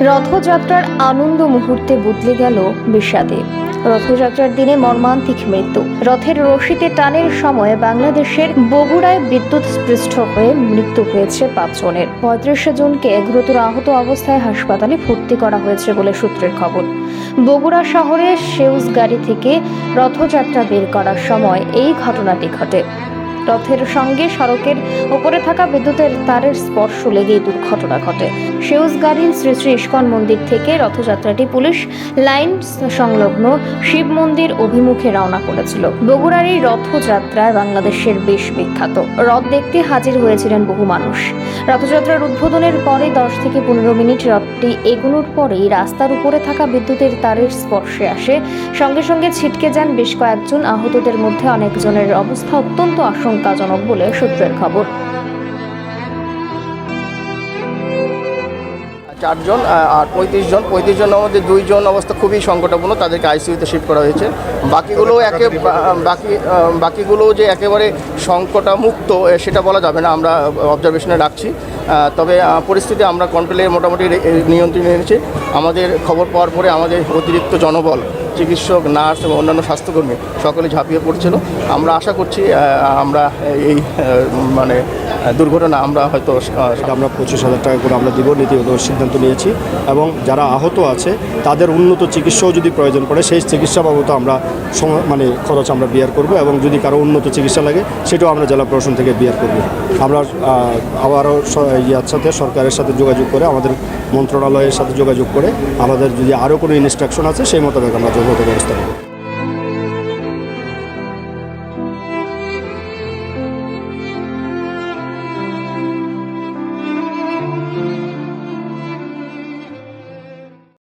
রথযাত্রার আনন্দ মুহূর্তে বদলে গেল বিষাদে। রথযাত্রার দিনে মর্মান্তিক মৃত্যু। রথের রশিতে টানের সময় বাংলাদেশের বগুড়ায় বিদ্যুৎ স্পৃষ্ট হয়ে মৃত্যু হয়েছে পাঁচজনের। পঁয়ত্রিশ জনকে গুরুতর আহত অবস্থায় হাসপাতালে ভর্তি করা হয়েছে বলে সূত্রের খবর। বগুড়া শহরে সেউজ গাড়ি থেকে রথযাত্রা বের করার সময় এই ঘটনাটি ঘটে। রথের সঙ্গে সড়কের ওপরে থাকা বিদ্যুতের তারের স্পর্শ লেগেই দুর্ঘটনা ঘটে। সেউজ শ্রী শ্রী ইস্কন মন্দির থেকে রথযাত্রাটি পুলিশ লাইন সংলগ্ন শিব মন্দির অভিমুখে রওনা করেছিল। বগুড়ার এই রথযাত্রায় বাংলাদেশের বেশ বিখ্যাত। রথ দেখতে হাজির হয়েছিলেন বহু মানুষ। রথযাত্রার উদ্বোধনের পরে দশ থেকে পনেরো মিনিট রথটি এগোনোর পরেই রাস্তার উপরে থাকা বিদ্যুতের তারের স্পর্শে আসে। সঙ্গে সঙ্গে ছিটকে যান বেশ কয়েকজন আহতদের মধ্যে অনেকজনের অবস্থা অত্যন্ত আশঙ্কাজনক বলে সূত্রের খবর। চারজন আর পঁয়ত্রিশ জন পঁয়ত্রিশ জনের মধ্যে দুইজন অবস্থা খুবই সংকটাপূর্ণ তাদেরকে আইসিইউতে শিফট করা হয়েছে। বাকিগুলো একে বাকি বাকিগুলো যে একেবারে সংকটামুক্ত সেটা বলা যাবে না আমরা অবজারভেশনে রাখছি। তবে পরিস্থিতি আমরা কন্ট্রোলে মোটামুটি নিয়ন্ত্রণে এনেছি। আমাদের খবর পাওয়ার পরে আমাদের অতিরিক্ত জনবল চিকিৎসক, নার্স এবং অন্যান্য স্বাস্থ্যকর্মী সকলে ঝাঁপিয়ে পড়ছিল। আমরা আশা করছি আমরা এই মানে দুর্ঘটনা আমরা হয়তো আমরা পঁচিশ হাজার টাকা করে আমরা দিব, নীতিগত সিদ্ধান্ত নিয়েছি এবং যারা আহত আছে, তাদের উন্নত চিকিৎসাও যদি প্রয়োজন পড়ে, সেই চিকিৎসা বাবদ আমরা মানে খরচ আমরা বিয়ার করব এবং যদি কারও উন্নত চিকিৎসা লাগে, সেটাও আমরা জেলা প্রশাসন থেকে বিয়ার করব। আমরা আবারও ইয়ার সাথে, সরকারের সাথে যোগাযোগ করে, আমাদের মন্ত্রণালয়ের সাথে যোগাযোগ করে, আমাদের যদি আরও কোনো ইনস্ট্রাকশন আছে, সেই মোতাবেক আমরা luego todo esto.